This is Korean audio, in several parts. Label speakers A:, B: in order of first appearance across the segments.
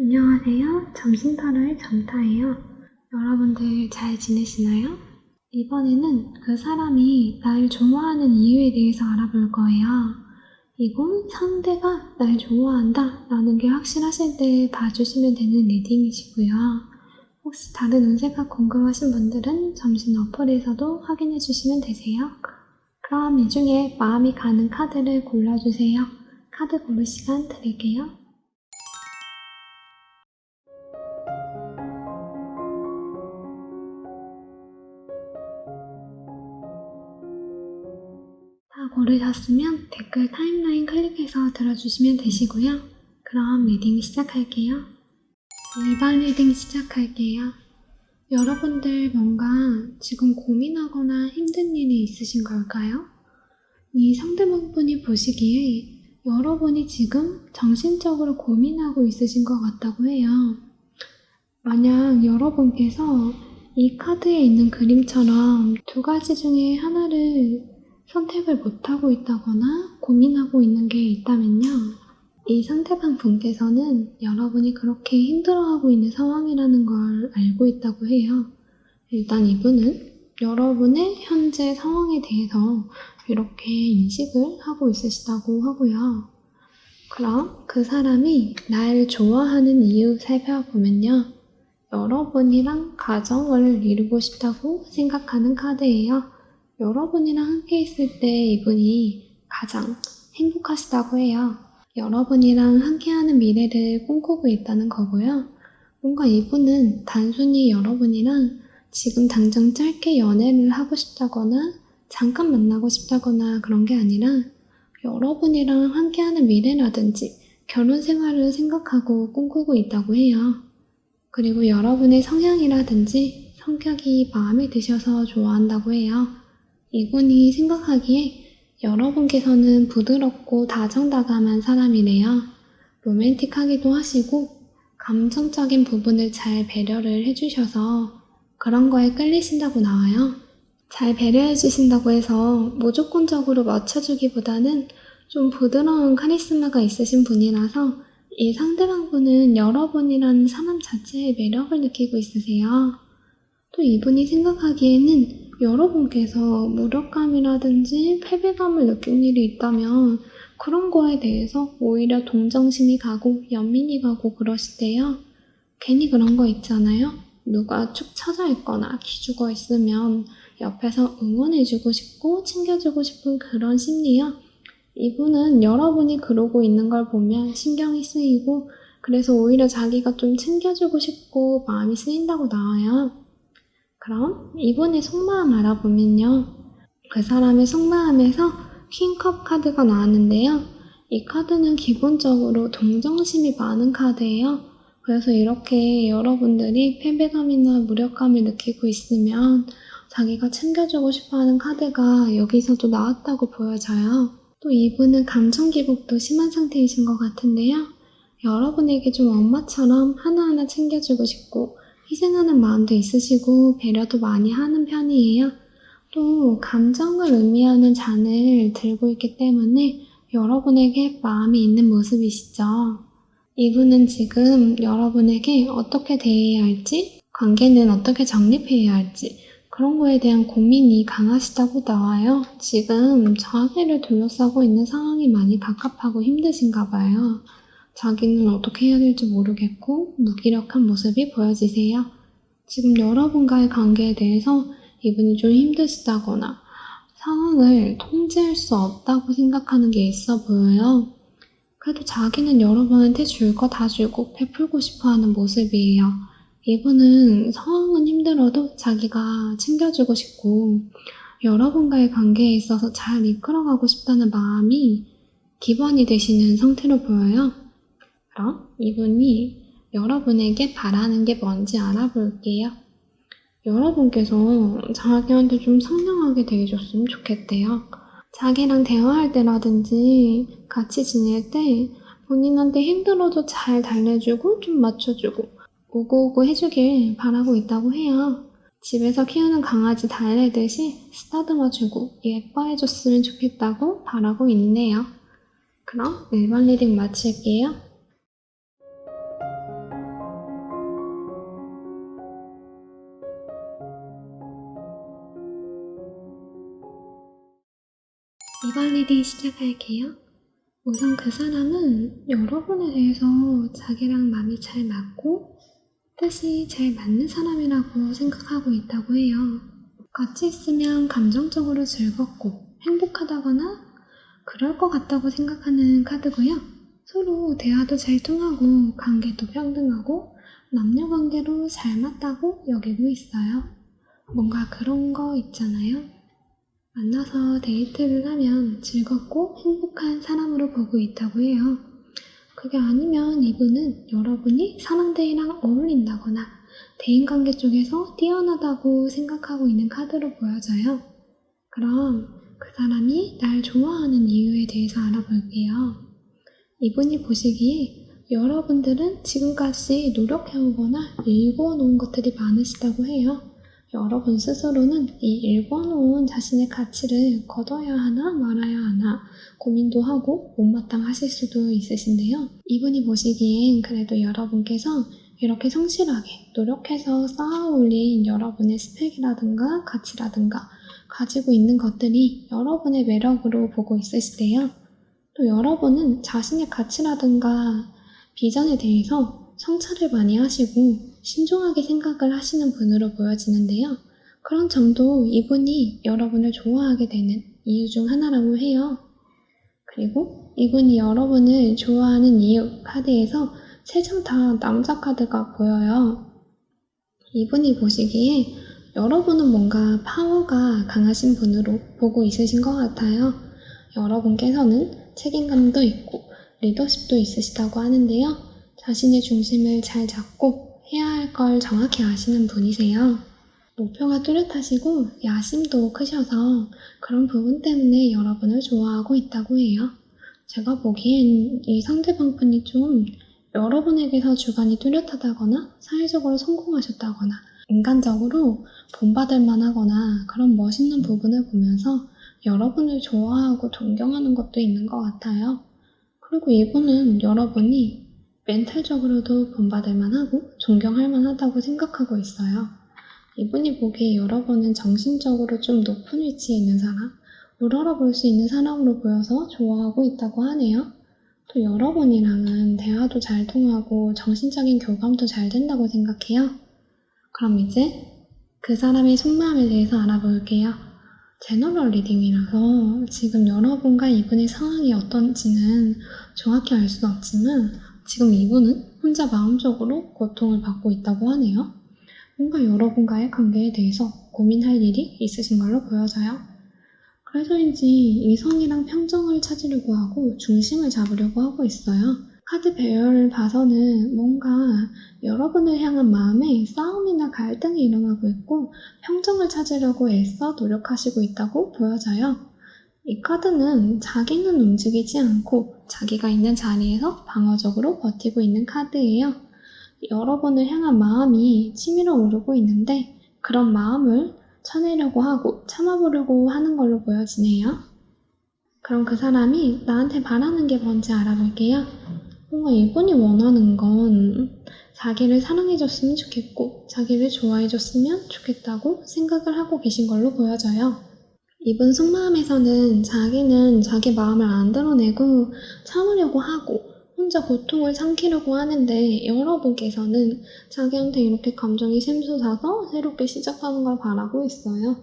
A: 안녕하세요. 점심터로의 점타예요. 여러분들 잘 지내시나요? 이번에는 그 사람이 날 좋아하는 이유에 대해서 알아볼 거예요. 이건 상대가 날 좋아한다 라는 게 확실하실 때 봐주시면 되는 리딩이시고요. 혹시 다른 운세가 궁금하신 분들은 점심 어플에서도 확인해 주시면 되세요. 그럼 이 중에 마음이 가는 카드를 골라주세요. 카드 고를 시간 드릴게요. 다 고르셨으면 댓글 타임라인 클릭해서 들어주시면 되시고요. 그럼 리딩 시작할게요. 2번 리딩 시작할게요. 여러분들 뭔가 지금 고민하거나 힘든 일이 있으신 걸까요? 이 상대방분이 보시기에 여러분이 지금 정신적으로 고민하고 있으신 것 같다고 해요. 만약 여러분께서 이 카드에 있는 그림처럼 두 가지 중에 하나를 선택을 못하고 있다거나 고민하고 있는 게 있다면요. 이 상대방 분께서는 여러분이 그렇게 힘들어하고 있는 상황이라는 걸 알고 있다고 해요. 일단 이분은 여러분의 현재 상황에 대해서 이렇게 인식을 하고 있으시다고 하고요. 그럼 그 사람이 날 좋아하는 이유 살펴보면요. 여러분이랑 가정을 이루고 싶다고 생각하는 카드예요. 여러분이랑 함께 있을 때 이분이 가장 행복하시다고 해요. 여러분이랑 함께하는 미래를 꿈꾸고 있다는 거고요. 뭔가 이분은 단순히 여러분이랑 지금 당장 짧게 연애를 하고 싶다거나 잠깐 만나고 싶다거나 그런 게 아니라 여러분이랑 함께하는 미래라든지 결혼 생활을 생각하고 꿈꾸고 있다고 해요. 그리고 여러분의 성향이라든지 성격이 마음에 드셔서 좋아한다고 해요. 이분이 생각하기에 여러분께서는 부드럽고 다정다감한 사람이래요. 로맨틱하기도 하시고 감정적인 부분을 잘 배려를 해주셔서 그런 거에 끌리신다고 나와요. 잘 배려해 주신다고 해서 무조건적으로 맞춰주기보다는 좀 부드러운 카리스마가 있으신 분이라서 이 상대방분은 여러분이라는 사람 자체의 매력을 느끼고 있으세요. 또 이분이 생각하기에는 여러분께서 무력감이라든지 패배감을 느낀 일이 있다면 그런 거에 대해서 오히려 동정심이 가고 연민이 가고 그러시대요. 괜히 그런 거 있잖아요. 누가 축 처져 있거나 기죽어 있으면 옆에서 응원해주고 싶고 챙겨주고 싶은 그런 심리요. 이분은 여러분이 그러고 있는 걸 보면 신경이 쓰이고 그래서 오히려 자기가 좀 챙겨주고 싶고 마음이 쓰인다고 나와요. 그럼 이분의 속마음 알아보면요. 그 사람의 속마음에서 킹컵 카드가 나왔는데요. 이 카드는 기본적으로 동정심이 많은 카드예요. 그래서 이렇게 여러분들이 패배감이나 무력감을 느끼고 있으면 자기가 챙겨주고 싶어 하는 카드가 여기서도 나왔다고 보여져요. 또 이분은 감정 기복도 심한 상태이신 것 같은데요. 여러분에게 좀 엄마처럼 하나하나 챙겨주고 싶고 희생하는 마음도 있으시고 배려도 많이 하는 편이에요. 또 감정을 의미하는 잔을 들고 있기 때문에 여러분에게 마음이 있는 모습이시죠. 이분은 지금 여러분에게 어떻게 대해야 할지, 관계는 어떻게 정립해야 할지, 그런 거에 대한 고민이 강하시다고 나와요. 지금 자기를 둘러싸고 있는 상황이 많이 갑갑하고 힘드신가 봐요. 자기는 어떻게 해야 될지 모르겠고 무기력한 모습이 보여지세요. 지금 여러분과의 관계에 대해서 이분이 좀 힘드시다거나 상황을 통제할 수 없다고 생각하는 게 있어 보여요. 그래도 자기는 여러분한테 줄 거 다 주고 베풀고 싶어 하는 모습이에요. 이분은 상황은 힘들어도 자기가 챙겨주고 싶고 여러분과의 관계에 있어서 잘 이끌어가고 싶다는 마음이 기본이 되시는 상태로 보여요. 그럼 이분이 여러분에게 바라는 게 뭔지 알아볼게요. 여러분께서 자기한테 좀 상냥하게 대해줬으면 좋겠대요. 자기랑 대화할 때라든지 같이 지낼 때 본인한테 힘들어도 잘 달래주고 좀 맞춰주고 오고오고 해주길 바라고 있다고 해요. 집에서 키우는 강아지 달래듯이 쓰다듬어주고 예뻐해줬으면 좋겠다고 바라고 있네요. 그럼 1번 리딩 마칠게요. 2번 리딩 시작할게요. 우선 그 사람은 여러분에 대해서 자기랑 마음이 잘 맞고 뜻이 잘 맞는 사람이라고 생각하고 있다고 해요. 같이 있으면 감정적으로 즐겁고 행복하다거나 그럴 것 같다고 생각하는 카드고요. 서로 대화도 잘 통하고 관계도 평등하고 남녀 관계로 잘 맞다고 여기고 있어요. 뭔가 그런 거 있잖아요. 만나서 데이트를 하면 즐겁고 행복한 사람으로 보고 있다고 해요. 그게 아니면 이분은 여러분이 사람들이랑 어울린다거나 대인관계 쪽에서 뛰어나다고 생각하고 있는 카드로 보여져요. 그럼 그 사람이 날 좋아하는 이유에 대해서 알아볼게요. 이분이 보시기에 여러분들은 지금까지 노력해오거나 일궈놓은 것들이 많으시다고 해요. 여러분 스스로는 이 일궈놓은 자신의 가치를 걷어야 하나 말아야 하나 고민도 하고 못마땅하실 수도 있으신데요. 이분이 보시기엔 그래도 여러분께서 이렇게 성실하게 노력해서 쌓아 올린 여러분의 스펙이라든가 가치라든가 가지고 있는 것들이 여러분의 매력으로 보고 있으시대요. 또 여러분은 자신의 가치라든가 비전에 대해서 성찰을 많이 하시고 신중하게 생각을 하시는 분으로 보여지는데요. 그런 점도 이분이 여러분을 좋아하게 되는 이유 중 하나라고 해요. 그리고 이분이 여러분을 좋아하는 이유 카드에서 세 장 다 남자 카드가 보여요. 이분이 보시기에 여러분은 뭔가 파워가 강하신 분으로 보고 있으신 것 같아요. 여러분께서는 책임감도 있고 리더십도 있으시다고 하는데요. 자신의 중심을 잘 잡고 해야 할 걸 정확히 아시는 분이세요. 목표가 뚜렷하시고 야심도 크셔서 그런 부분 때문에 여러분을 좋아하고 있다고 해요. 제가 보기엔 이 상대방 분이 좀 여러분에게서 주관이 뚜렷하다거나 사회적으로 성공하셨다거나 인간적으로 본받을 만하거나 그런 멋있는 부분을 보면서 여러분을 좋아하고 존경하는 것도 있는 것 같아요. 그리고 이분은 여러분이 멘탈적으로도 본받을 만하고 존경할 만하다고 생각하고 있어요. 이분이 보기에 여러분은 정신적으로 좀 높은 위치에 있는 사람, 우러러 볼 수 있는 사람으로 보여서 좋아하고 있다고 하네요. 또 여러분이랑은 대화도 잘 통하고 정신적인 교감도 잘 된다고 생각해요. 그럼 이제 그 사람의 속마음에 대해서 알아볼게요. 제너럴 리딩이라서 지금 여러분과 이분의 상황이 어떤지는 정확히 알 수는 없지만 지금 이분은 혼자 마음적으로 고통을 받고 있다고 하네요. 뭔가 여러분과의 관계에 대해서 고민할 일이 있으신 걸로 보여져요. 그래서인지 이성이랑 평정을 찾으려고 하고 중심을 잡으려고 하고 있어요. 카드 배열을 봐서는 뭔가 여러분을 향한 마음에 싸움이나 갈등이 일어나고 있고 평정을 찾으려고 애써 노력하시고 있다고 보여져요. 이 카드는 자기는 움직이지 않고 자기가 있는 자리에서 방어적으로 버티고 있는 카드예요. 여러분을 향한 마음이 치밀어 오르고 있는데 그런 마음을 쳐내려고 하고 참아보려고 하는 걸로 보여지네요. 그럼 그 사람이 나한테 바라는 게 뭔지 알아볼게요. 뭔가 이분이 원하는 건 자기를 사랑해줬으면 좋겠고 자기를 좋아해줬으면 좋겠다고 생각을 하고 계신 걸로 보여져요. 이분 속마음에서는 자기는 자기 마음을 안 드러내고 참으려고 하고 혼자 고통을 삼키려고 하는데 여러분께서는 자기한테 이렇게 감정이 샘솟아서 새롭게 시작하는 걸 바라고 있어요.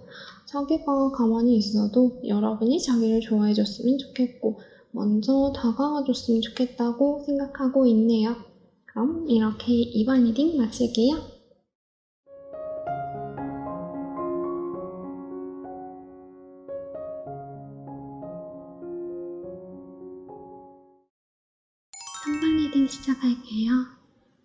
A: 자기가 가만히 있어도 여러분이 자기를 좋아해 줬으면 좋겠고 먼저 다가와 줬으면 좋겠다고 생각하고 있네요. 그럼 이렇게 이번 리딩 마칠게요. 한번 리딩 시작할게요.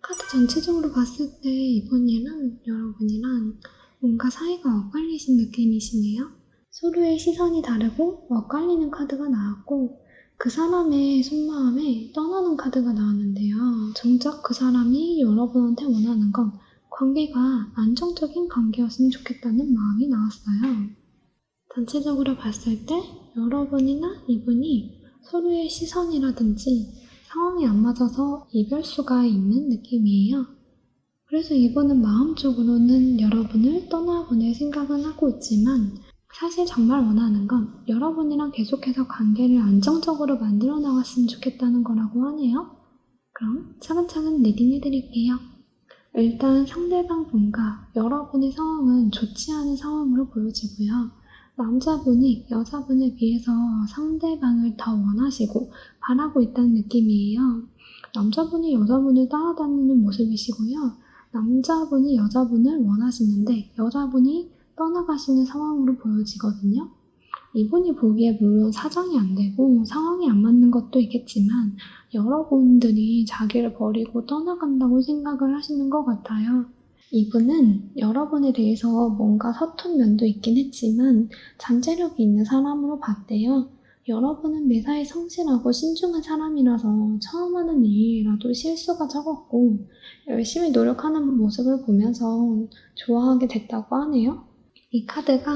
A: 카드 전체적으로 봤을 때 이분이랑 여러분이랑 뭔가 사이가 엇갈리신 느낌이시네요. 서로의 시선이 다르고 엇갈리는 카드가 나왔고 그 사람의 속마음에 떠나는 카드가 나왔는데요. 정작 그 사람이 여러분한테 원하는 건 관계가 안정적인 관계였으면 좋겠다는 마음이 나왔어요. 전체적으로 봤을 때 여러분이나 이분이 서로의 시선이라든지 상황이 안 맞아서 이별수가 있는 느낌이에요. 그래서 이분은 마음적으로는 여러분을 떠나보낼 생각은 하고 있지만 사실 정말 원하는 건 여러분이랑 계속해서 관계를 안정적으로 만들어 나갔으면 좋겠다는 거라고 하네요. 그럼 차근차근 리딩 해 드릴게요. 일단 상대방 분과 여러분의 상황은 좋지 않은 상황으로 보여지고요. 남자분이 여자분에 비해서 상대방을 더 원하시고 바라고 있다는 느낌이에요. 남자분이 여자분을 따라다니는 모습이시고요. 남자분이 여자분을 원하시는데 여자분이 떠나가시는 상황으로 보여지거든요. 이분이 보기에 물론 사정이 안 되고 상황이 안 맞는 것도 있겠지만 여러분들이 자기를 버리고 떠나간다고 생각을 하시는 것 같아요. 이분은 여러분에 대해서 뭔가 서툰 면도 있긴 했지만 잠재력이 있는 사람으로 봤대요. 여러분은 매사에 성실하고 신중한 사람이라서 처음 하는 일이라도 실수가 적었고 열심히 노력하는 모습을 보면서 좋아하게 됐다고 하네요. 이 카드가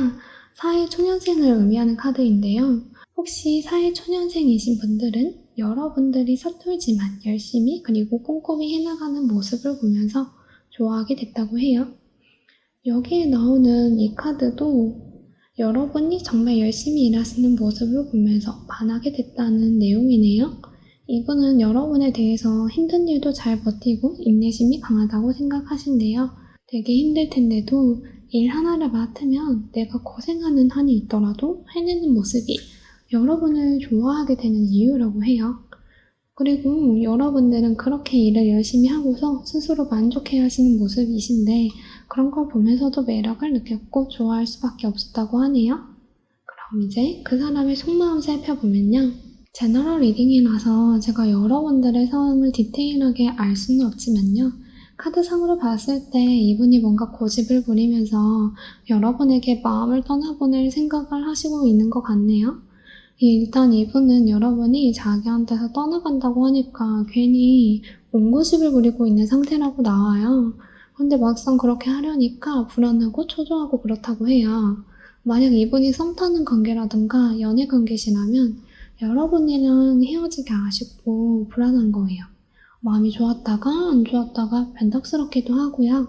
A: 사회 초년생을 의미하는 카드인데요. 혹시 사회 초년생이신 분들은 여러분들이 서툴지만 열심히 그리고 꼼꼼히 해나가는 모습을 보면서 좋아하게 됐다고 해요. 여기에 나오는 이 카드도 여러분이 정말 열심히 일하시는 모습을 보면서 반하게 됐다는 내용이네요. 이분은 여러분에 대해서 힘든 일도 잘 버티고 인내심이 강하다고 생각하신대요. 되게 힘들 텐데도 일 하나를 맡으면 내가 고생하는 한이 있더라도 해내는 모습이 여러분을 좋아하게 되는 이유라고 해요. 그리고 여러분들은 그렇게 일을 열심히 하고서 스스로 만족해 하시는 모습이신데 그런 걸 보면서도 매력을 느꼈고 좋아할 수밖에 없었다고 하네요. 그럼 이제 그 사람의 속마음 살펴보면요. 제너럴 리딩이라서 제가 여러분들의 상황을 디테일하게 알 수는 없지만요. 카드상으로 봤을 때 이분이 뭔가 고집을 부리면서 여러분에게 마음을 떠나보낼 생각을 하시고 있는 것 같네요. 일단 이분은 여러분이 자기한테서 떠나간다고 하니까 괜히 옹고집을 부리고 있는 상태라고 나와요. 근데 막상 그렇게 하려니까 불안하고 초조하고 그렇다고 해요. 만약 이분이 썸 타는 관계라든가 연애 관계시라면 여러분이랑 헤어지기 아쉽고 불안한 거예요. 마음이 좋았다가 안 좋았다가 변덕스럽기도 하고요.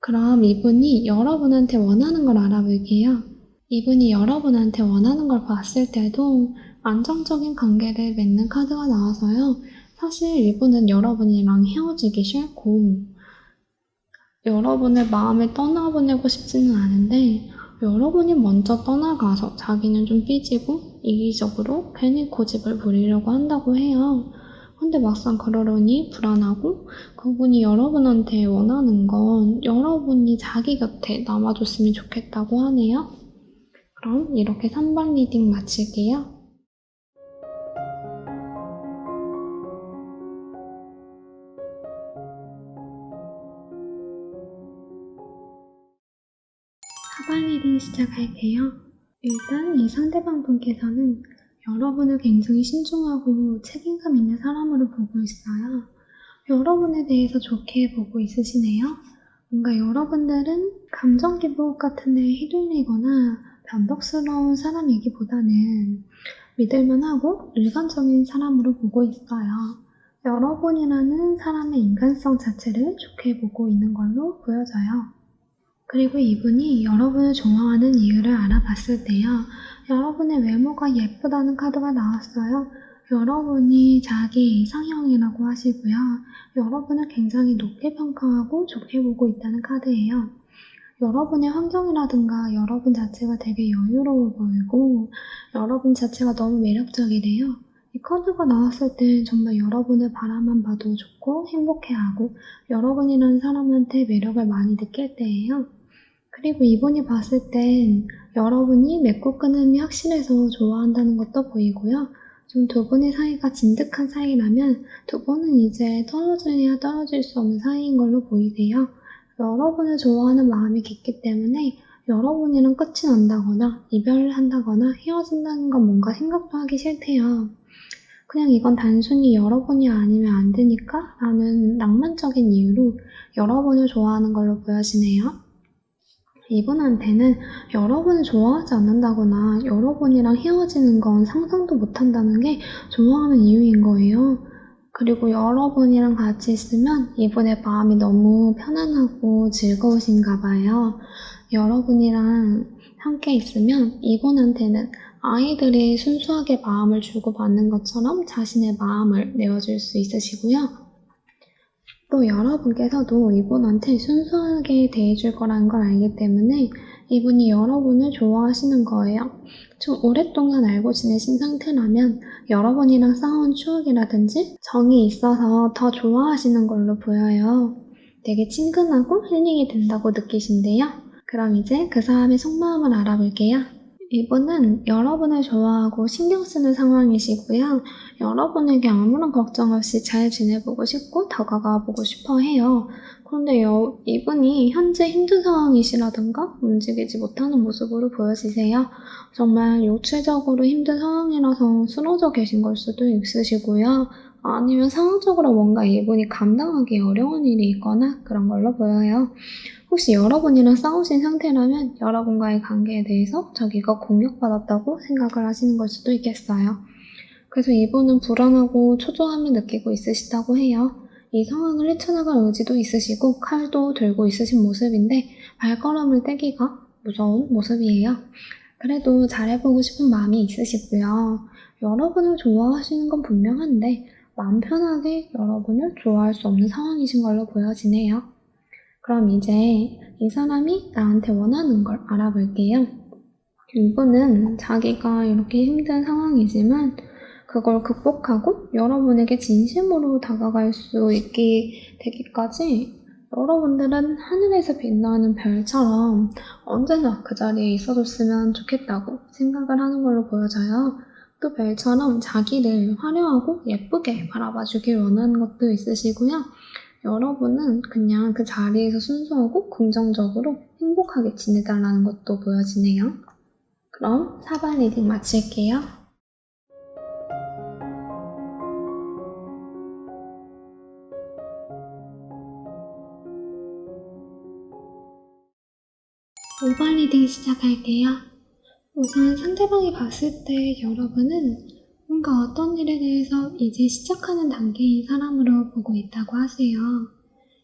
A: 그럼 이분이 여러분한테 원하는 걸 알아볼게요. 이분이 여러분한테 원하는 걸 봤을 때도 안정적인 관계를 맺는 카드가 나와서요. 사실 이분은 여러분이랑 헤어지기 싫고 여러분의 마음을 떠나보내고 싶지는 않은데 여러분이 먼저 떠나가서 자기는 좀 삐지고 이기적으로 괜히 고집을 부리려고 한다고 해요. 근데 막상 그러려니 불안하고 그분이 여러분한테 원하는 건 여러분이 자기 곁에 남아줬으면 좋겠다고 하네요. 그럼 이렇게 3번 리딩 마칠게요. 사번 리딩 시작할게요. 일단 이 상대방 분께서는 여러분을 굉장히 신중하고 책임감 있는 사람으로 보고 있어요. 여러분에 대해서 좋게 보고 있으시네요. 뭔가 여러분들은 감정 기복 같은 데 휘둘리거나 변덕스러운 사람이기보다는 믿을만하고 일관적인 사람으로 보고 있어요. 여러분이라는 사람의 인간성 자체를 좋게 보고 있는 걸로 보여져요. 그리고 이분이 여러분을 좋아하는 이유를 알아봤을 때요. 여러분의 외모가 예쁘다는 카드가 나왔어요. 여러분이 자기 이상형이라고 하시고요. 여러분을 굉장히 높게 평가하고 좋게 보고 있다는 카드예요. 여러분의 환경이라든가 여러분 자체가 되게 여유로워 보이고 여러분 자체가 너무 매력적이래요. 이 카드가 나왔을 때 정말 여러분을 바라만 봐도 좋고 행복해하고 여러분이라는 사람한테 매력을 많이 느낄 때예요. 그리고 이분이 봤을 땐 여러분이 맺고 끊음이 확실해서 좋아한다는 것도 보이고요. 좀 두 분의 사이가 진득한 사이라면 두 분은 이제 떨어져야 떨어질 수 없는 사이인 걸로 보이세요. 여러분을 좋아하는 마음이 깊기 때문에 여러분이랑 끝이 난다거나 이별을 한다거나 헤어진다는 건 뭔가 생각도 하기 싫대요. 그냥 이건 단순히 여러분이 아니면 안 되니까 라는 낭만적인 이유로 여러분을 좋아하는 걸로 보여지네요. 이분한테는 여러분을 좋아하지 않는다거나 여러분이랑 헤어지는 건 상상도 못 한다는 게 좋아하는 이유인 거예요. 그리고 여러분이랑 같이 있으면 이분의 마음이 너무 편안하고 즐거우신가 봐요. 여러분이랑 함께 있으면 이분한테는 아이들이 순수하게 마음을 주고받는 것처럼 자신의 마음을 내어줄 수 있으시고요. 또 여러분께서도 이분한테 순수하게 대해줄 거라는 걸 알기 때문에 이분이 여러분을 좋아하시는 거예요. 좀 오랫동안 알고 지내신 상태라면 여러분이랑 싸운 추억이라든지 정이 있어서 더 좋아하시는 걸로 보여요. 되게 친근하고 힐링이 된다고 느끼신데요. 그럼 이제 그 사람의 속마음을 알아볼게요. 이분은 여러분을 좋아하고 신경 쓰는 상황이시고요. 여러분에게 아무런 걱정 없이 잘 지내보고 싶고 다가가 보고 싶어 해요. 그런데 여, 이분이 현재 힘든 상황이시라던가 움직이지 못하는 모습으로 보여지세요. 정말 육체적으로 힘든 상황이라서 쓰러져 계신 걸 수도 있으시고요. 아니면 상황적으로 뭔가 이분이 감당하기 어려운 일이 있거나 그런 걸로 보여요. 혹시 여러분이랑 싸우신 상태라면 여러분과의 관계에 대해서 자기가 공격받았다고 생각을 하시는 걸 수도 있겠어요. 그래서 이분은 불안하고 초조함을 느끼고 있으시다고 해요. 이 상황을 헤쳐나갈 의지도 있으시고 칼도 들고 있으신 모습인데 발걸음을 떼기가 무서운 모습이에요. 그래도 잘해보고 싶은 마음이 있으시고요. 여러분을 좋아하시는 건 분명한데 마음 편하게 여러분을 좋아할 수 없는 상황이신 걸로 보여지네요. 그럼 이제 이 사람이 나한테 원하는 걸 알아볼게요. 이분은 자기가 이렇게 힘든 상황이지만 그걸 극복하고 여러분에게 진심으로 다가갈 수 있게 되기까지 여러분들은 하늘에서 빛나는 별처럼 언제나 그 자리에 있어줬으면 좋겠다고 생각을 하는 걸로 보여져요. 또 별처럼 자기를 화려하고 예쁘게 바라봐 주길 원하는 것도 있으시고요. 여러분은 그냥 그 자리에서 순수하고 긍정적으로 행복하게 지내달라는 것도 보여지네요. 그럼 4번 리딩 마칠게요. 오번 리딩 시작할게요. 우선 상대방이 봤을 때 여러분은 뭔가 어떤 일에 대해서 이제 시작하는 단계인 사람으로 보고 있다고 하세요.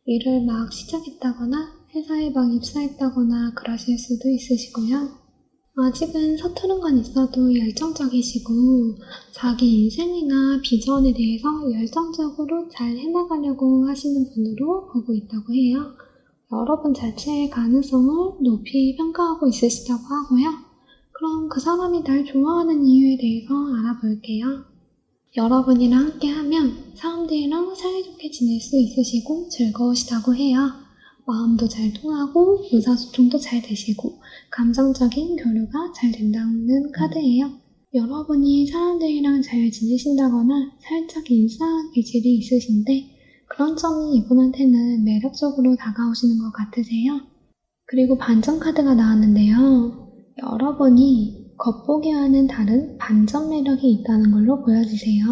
A: 일을 막 시작했다거나 회사에 막 입사했다거나 그러실 수도 있으시고요. 아직은 서투른 건 있어도 열정적이시고 자기 인생이나 비전에 대해서 열정적으로 잘 해나가려고 하시는 분으로 보고 있다고 해요. 여러분 자체의 가능성을 높이 평가하고 있으시다고 하고요. 그럼 그 사람이 날 좋아하는 이유에 대해서 알아볼게요. 여러분이랑 함께 하면 사람들이랑 사이좋게 지낼 수 있으시고 즐거우시다고 해요. 마음도 잘 통하고 의사소통도 잘 되시고 감정적인 교류가 잘 된다는 카드예요. 여러분이 사람들이랑 잘 지내신다거나 살짝 인싸한 기질이 있으신데 그런 점이 이분한테는 매력적으로 다가오시는 것 같으세요? 그리고 반전 카드가 나왔는데요. 여러분이 겉보기와는 다른 반전 매력이 있다는 걸로 보여지세요.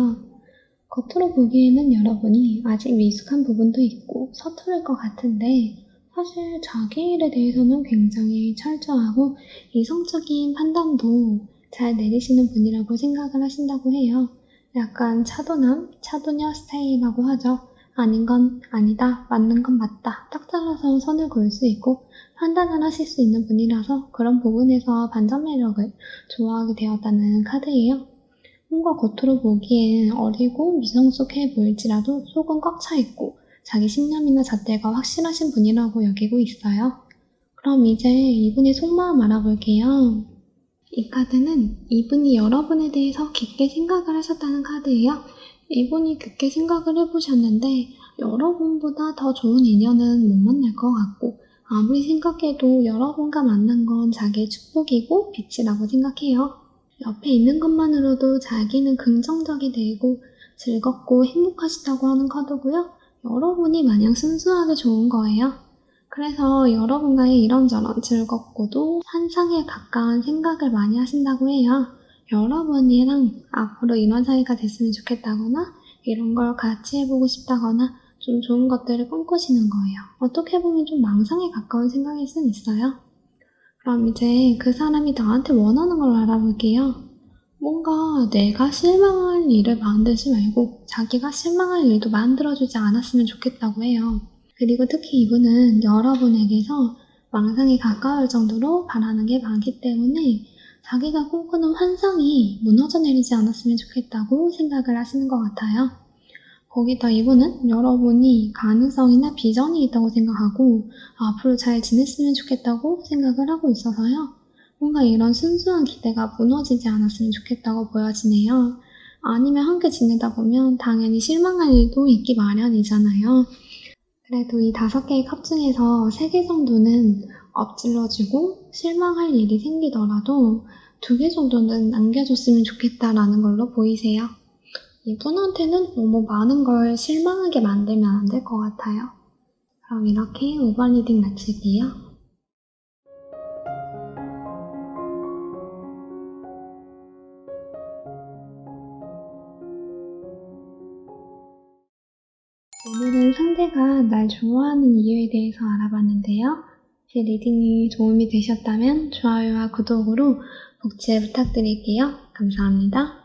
A: 겉으로 보기에는 여러분이 아직 미숙한 부분도 있고 서투를 것 같은데 사실 자기 일에 대해서는 굉장히 철저하고 이성적인 판단도 잘 내리시는 분이라고 생각을 하신다고 해요. 약간 차도남, 차도녀 스타일이라고 하죠. 아닌 건 아니다, 맞는 건 맞다, 딱 잘라서 선을 그을 수 있고 판단을 하실 수 있는 분이라서 그런 부분에서 반전 매력을 좋아하게 되었다는 카드예요. 뭔가 겉으로 보기엔 어리고 미성숙해 보일지라도 속은 꽉 차 있고 자기 신념이나 잣대가 확실하신 분이라고 여기고 있어요. 그럼 이제 이분의 속마음 알아볼게요. 이 카드는 이분이 여러분에 대해서 깊게 생각을 하셨다는 카드예요. 이분이 깊게 생각을 해보셨는데 여러분보다 더 좋은 인연은 못 만날 것 같고 아무리 생각해도 여러분과 만난 건 자기의 축복이고 빛이라고 생각해요. 옆에 있는 것만으로도 자기는 긍정적이 되고 즐겁고 행복하시다고 하는 카드고요. 여러분이 마냥 순수하게 좋은 거예요. 그래서 여러분과의 이런저런 즐겁고도 환상에 가까운 생각을 많이 하신다고 해요. 여러분이랑 앞으로 이런 사이가 됐으면 좋겠다거나 이런 걸 같이 해보고 싶다거나 좀 좋은 것들을 꿈꾸시는 거예요. 어떻게 보면 좀 망상에 가까운 생각일 순 있어요. 그럼 이제 그 사람이 나한테 원하는 걸 알아볼게요. 뭔가 내가 실망할 일을 만들지 말고 자기가 실망할 일도 만들어주지 않았으면 좋겠다고 해요. 그리고 특히 이분은 여러분에게서 망상에 가까울 정도로 바라는 게 많기 때문에 자기가 꿈꾸는 환상이 무너져 내리지 않았으면 좋겠다고 생각을 하시는 것 같아요. 거기다 이분은 여러분이 가능성이나 비전이 있다고 생각하고 앞으로 잘 지냈으면 좋겠다고 생각을 하고 있어서요. 뭔가 이런 순수한 기대가 무너지지 않았으면 좋겠다고 보여지네요. 아니면 함께 지내다 보면 당연히 실망할 일도 있기 마련이잖아요. 그래도 이 다섯 개의 컵 중에서 세 개 정도는 엎질러지고 실망할 일이 생기더라도 두 개 정도는 남겨줬으면 좋겠다라는 걸로 보이세요. 이분한테는 너무 많은 걸 실망하게 만들면 안 될 것 같아요. 그럼 이렇게 5번 리딩 마칠게요. 오늘은 상대가 날 좋아하는 이유에 대해서 알아봤는데요. 제 리딩이 도움이 되셨다면 좋아요와 구독으로 복제 부탁드릴게요. 감사합니다.